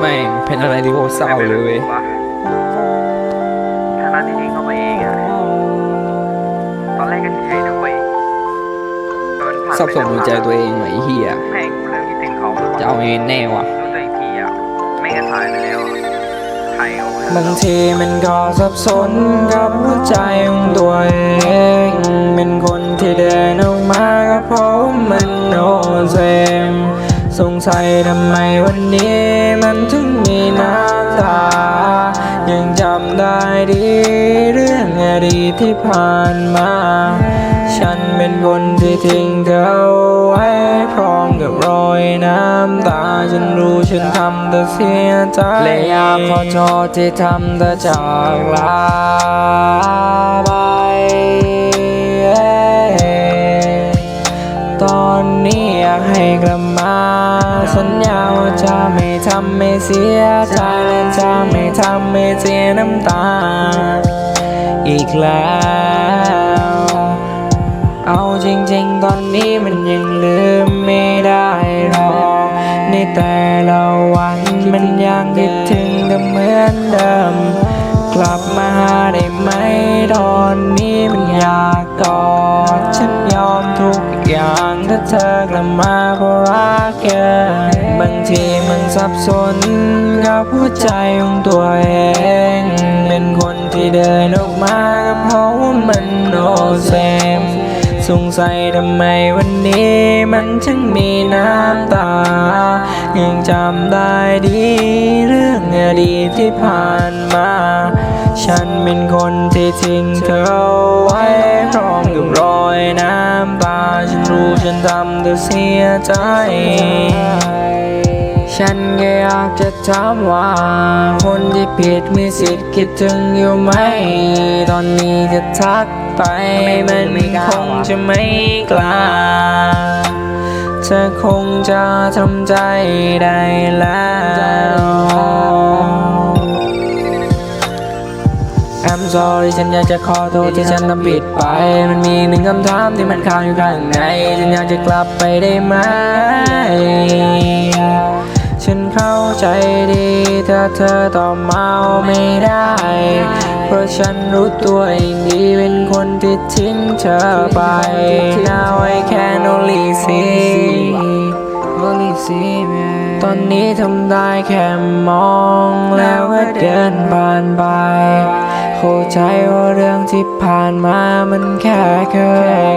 ไม่งเป็นอะไรที่โคตรเศร้าเลยเว้ยถ้านั้นที่ทิ้งเขาไปเองอะตอนแรกก็เฉยๆด้วยจนผ่านสับสนหัวใจตัวเองไหมไอ้เฮียแม่งกูเริ่มคิดถึงเขาแล้วจะเอาไงแน่วะรู้ตัวอีกทีอะไม่งก็ตายไปแล้วอะใครเอาไปบางทีมันก็สับสนกับหัวใจของตัวเอง สงสัยทำไมวันนี้มันถึงมีน้ำตา ยังจำได้ดีเรื่องอดีตที่ผ่านมา ฉันเป็นคนที่ทิ้งเธอไว้พร้อมกับรอยน้ำตา ฉันรู้ฉันทำเธอเสียใจและอยากขอโทษที่ทำเธอจากลาไปตอนนี้อยากให้กลับมา สัญญาว่าจะไม่ทำไม่เสียใจและจะไม่ทำไม่เสียน้ำตา อีกแล้ว เอาจริงๆ ตอนนี้มันยังลืมไม่ได้หรอกในแต่ละวันมันยังคิดถึงเธอเหมือนเดิม กลับมาหาได้ไหมตอนนี้มันอยากกอด อย่างถ้าเธอกลับมาเพราะรักแค่บางทีมันสับสนกับหัวใจของตัวเอง เป็นคนที่เดินออกมาก็เพราะว่ามันโนเซมสงสัยทำไมวันนี้มันช่างมีน้ำตา ยังจำได้ดี ดีตที่ผ่านมา ฉันเป็นคนที่ทิ้งเธอไว้พร้อมกับรอยน้ำตาฉันรู้ฉันทำเธอเสียใจ ฉันแค่อยากจะถามว่า คนที่ผิดมีสิทธิ์คิดถึงอยู่ไหม ตอนนี้จะทักไปมันคงจะไม่กล้า เธอคงจะทำใจได้แล้ว I'm sorry ฉันอยากจะขอโทษที่ฉันทำผิดไป มันมีหนึ่งคำถามที่มันค้างอยู่ข้างใน ฉันอยากจะกลับไปได้ไหม ฉันเข้าใจดีถ้าเธอตอบมาว่าไม่ได้ เพราะฉันรู้ตัวเองดีเป็นคนที่ทิ้งเธอไป Now I can only see ตอนนี้ทำได้แค่มองแล้วก็เดินผ่านไปเข้าใจว่าเรื่องที่ผ่านมามันแค่เคย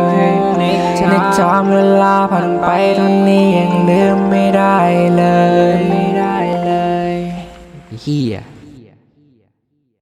นึกจำเวลาผ่านไปตอนนี้ยังลืมไม่ได้เลยไม่ได้เลยเฮีย